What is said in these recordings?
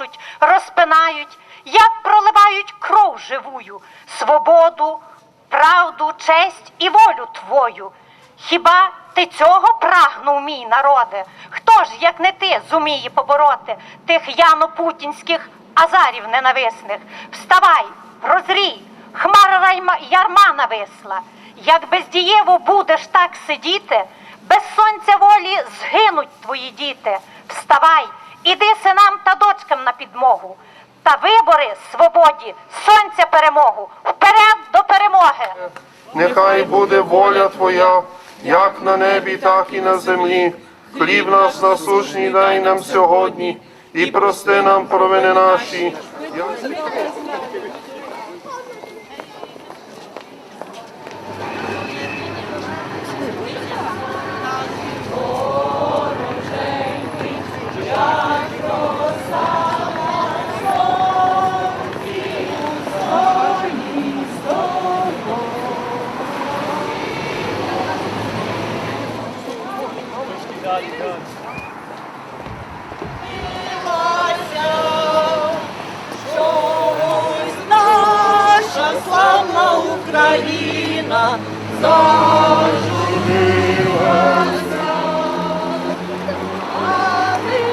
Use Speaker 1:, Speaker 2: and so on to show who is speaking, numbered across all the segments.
Speaker 1: топчуть, розпинають, як проливають кров живую, свободу, правду, честь і волю твою. Хіба ти цього прагнув, мій народе? Хто ж, як не ти, зуміє побороти тих яно-путінських азарів ненависних? Вставай, прозрій, хмара райма ярма нависла. Як бездієво будеш так сидіти, без сонця волі згинуть твої діти. Вставай, іди синам та дочкам на підмогу. Та вибори свободі, сонця перемогу, вперед до перемоги.
Speaker 2: Нехай буде воля Твоя, як на небі, так і на землі. Хліб наш насущний дай нам сьогодні, і прости нам провини наші.
Speaker 3: Україна зажурилася, а ти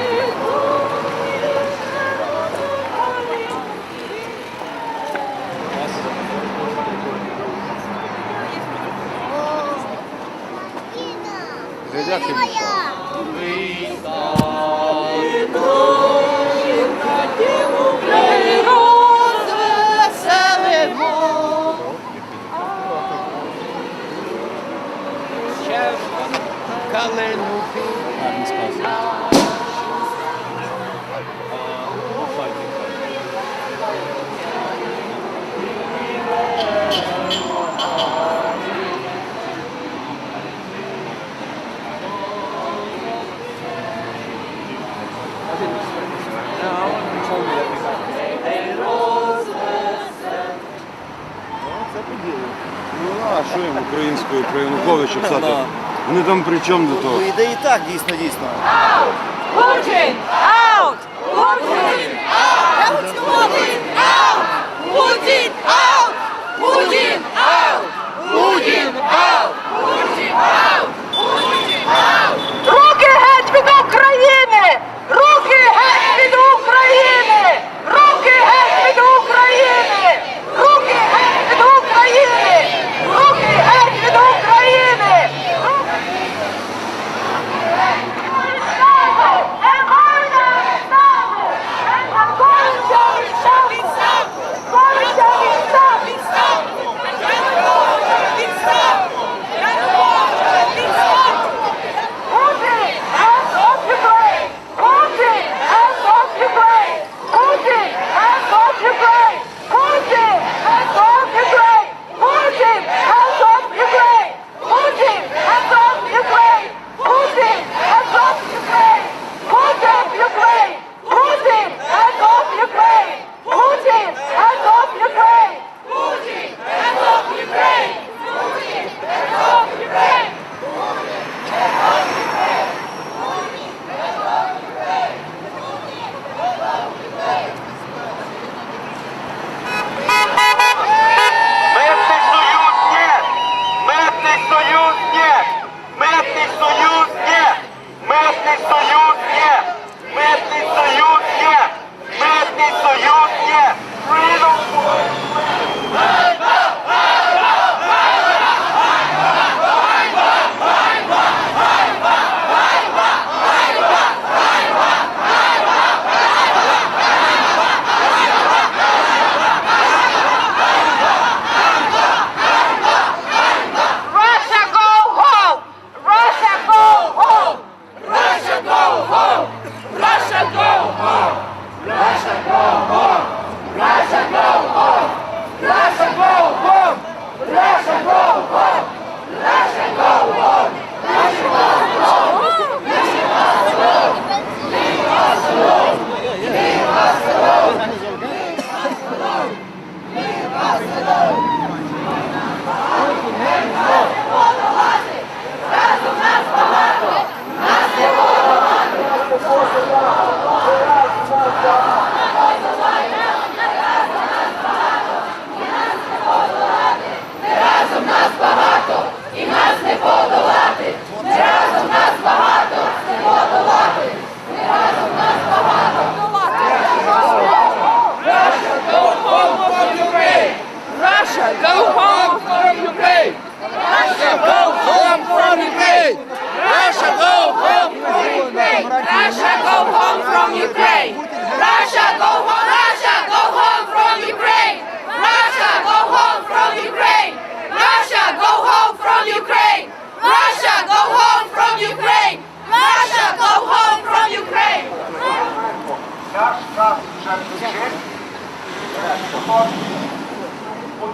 Speaker 4: Дякую. А що їм українською про Януковича писати? Вони там при чому до того?
Speaker 5: Іде і так, дійсно, дійсно.
Speaker 3: Путін аут! Путін аут! Путін аут! Путін аут! Путін аут! Путін аут! Путін аут!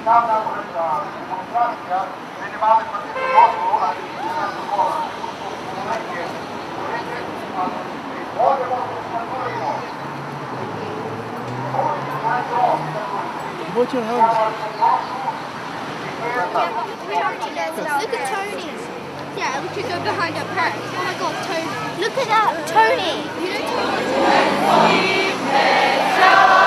Speaker 6: Державна your hands?
Speaker 7: Look at Tony. Yeah, we could go behind our parents. Oh my god, Tony. Look at that, Tony. You know Tony?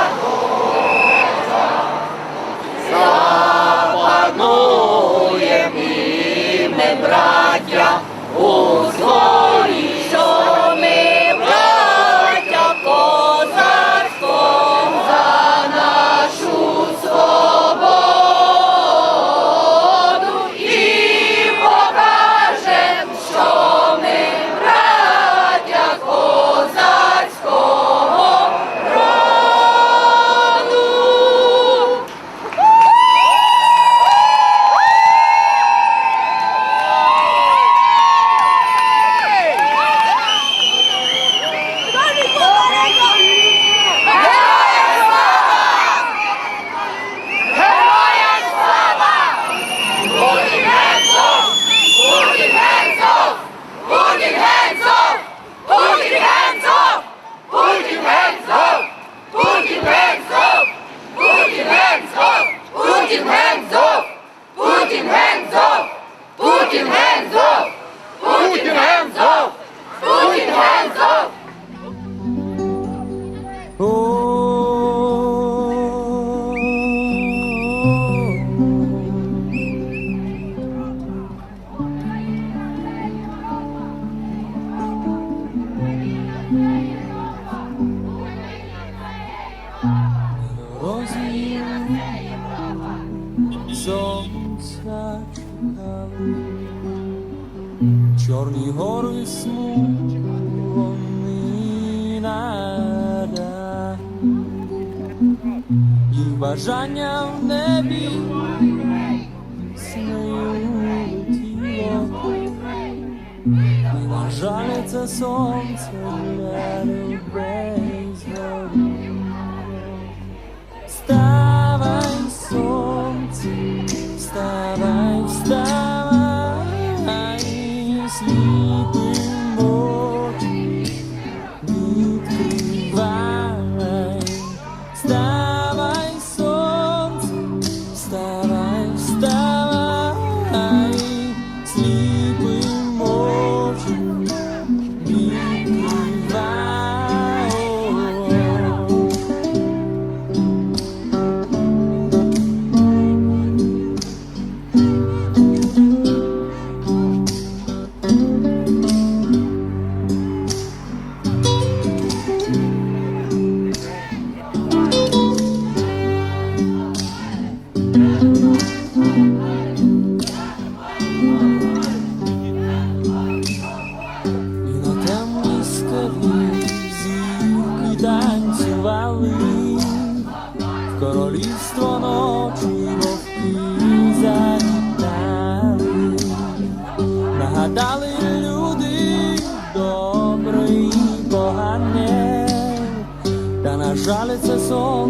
Speaker 8: song.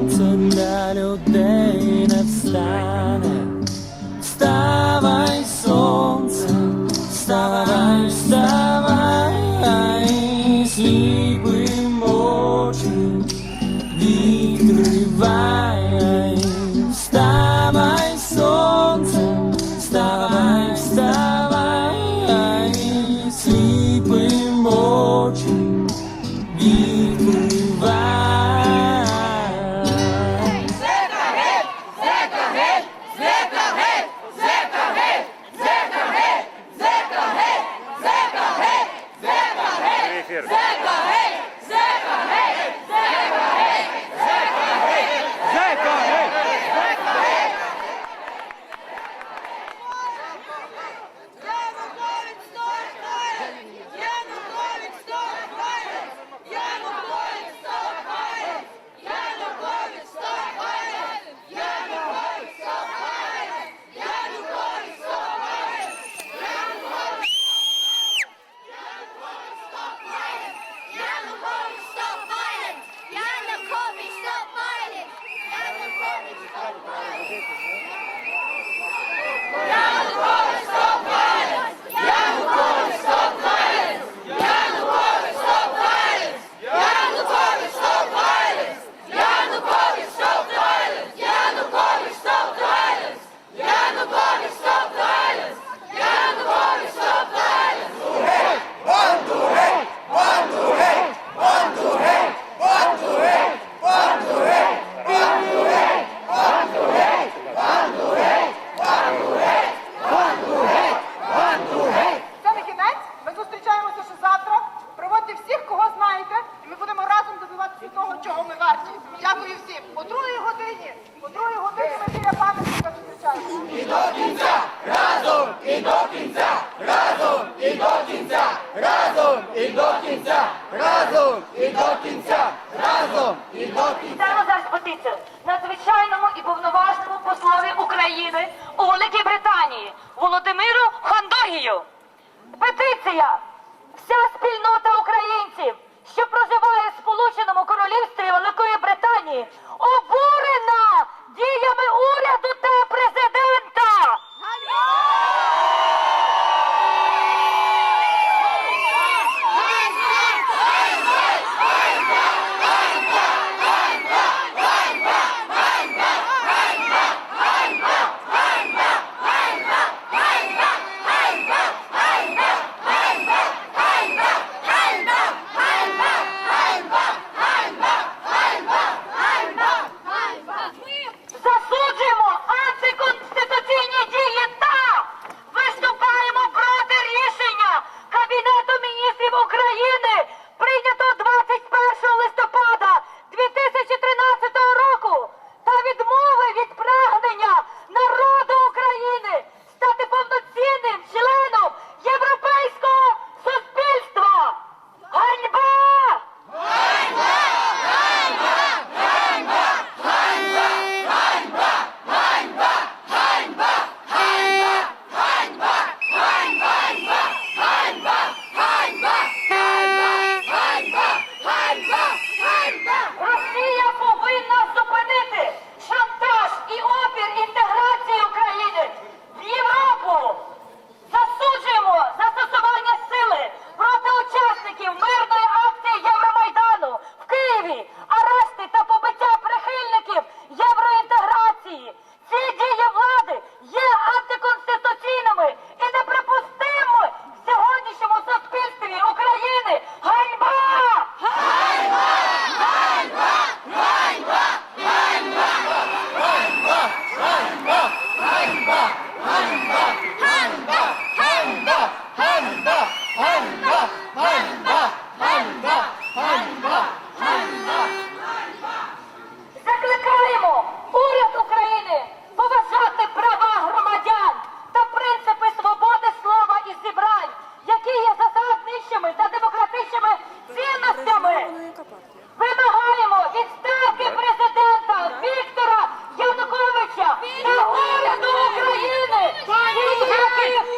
Speaker 8: разом і
Speaker 9: до
Speaker 3: кінця. зараз потиця надзвичайному і повноважному послові України у Великій Британії Володимиру Хондогію. Петиція. Вся спільнота українців, що проживає в Сполученому Королівстві Великої Британії, обурена діями уряду та президента. Yeah.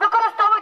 Speaker 3: no conectamos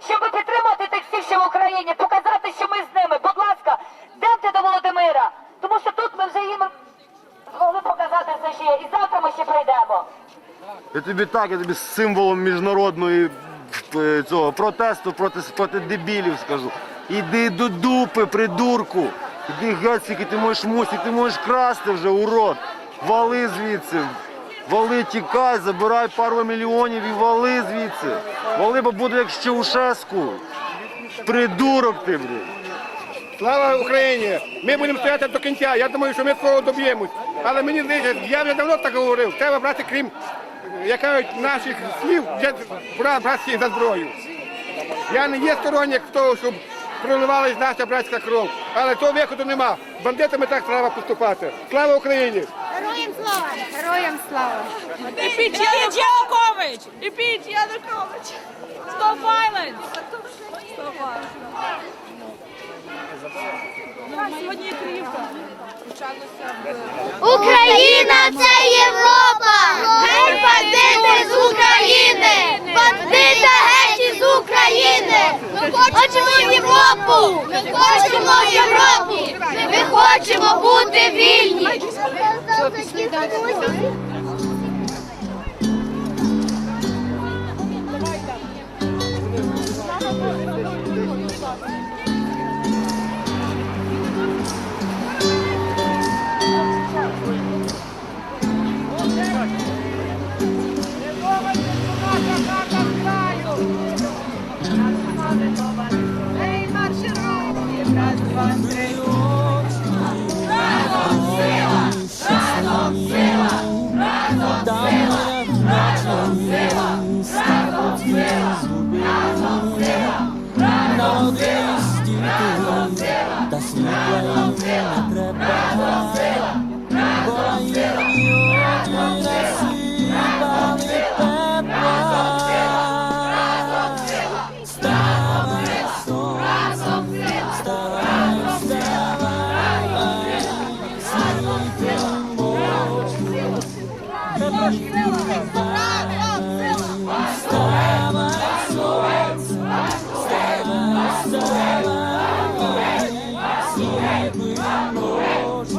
Speaker 3: і щоб
Speaker 10: підтримати тих всіх, що в Україні, показати, що ми з ними. Будь ласка, йдемте до Володимира, тому що тут ми вже їм змогли показати що є. І завтра ми ще прийдемо.
Speaker 4: Я тобі так, я тобі з символом міжнародної е, цього протесту проти, проти дебілів скажу. Іди до дупи, придурку. Іди геть, скільки ти можеш мусити, ти можеш красти вже, урод. Вали звідси. Вали, тікай, забирай пару мільйонів і вали звідси. Вали, бо буде як ще у Шеску. Придурок ти, блін.
Speaker 11: Слава Україні! Ми будемо стояти до кінця. Я думаю, що ми скоро доб'ємось. Але мені здається, я вже давно так говорив. Треба брати, крім як наших слів, братських за зброю. Я не є сторонник того, щоб проливалась наша братська кров. Але того виходу нема. Бандитами так треба поступати. Слава Україні!
Speaker 12: Героям слава! Героям слава!
Speaker 9: Імпіч Янукович! Імпіч Янукович! Stop violence! Stop violence! Сьогодні Київка
Speaker 12: Україна це Європа! Геть бандити з України! Бандити геть із України! Ми хочемо Європу! Ми хочемо Європу! Ми хочемо бути вільні!
Speaker 7: Та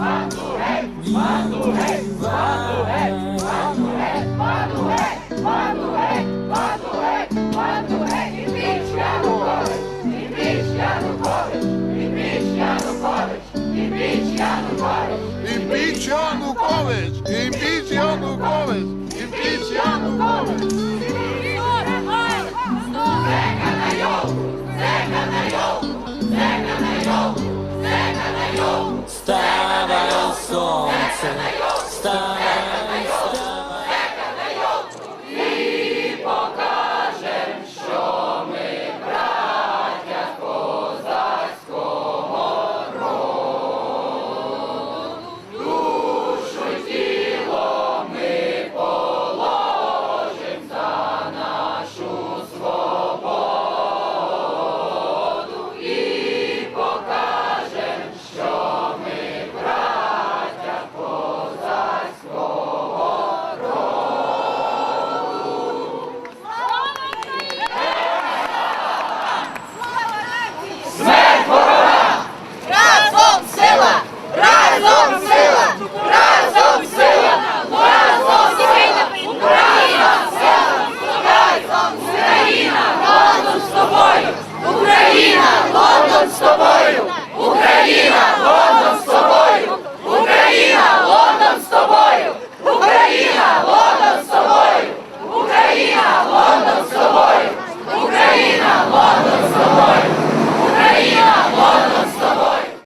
Speaker 7: очі.
Speaker 2: Імпіч Янукович! Імпіч Янукович! Імпіч Янукович!
Speaker 7: Вставай, сонце,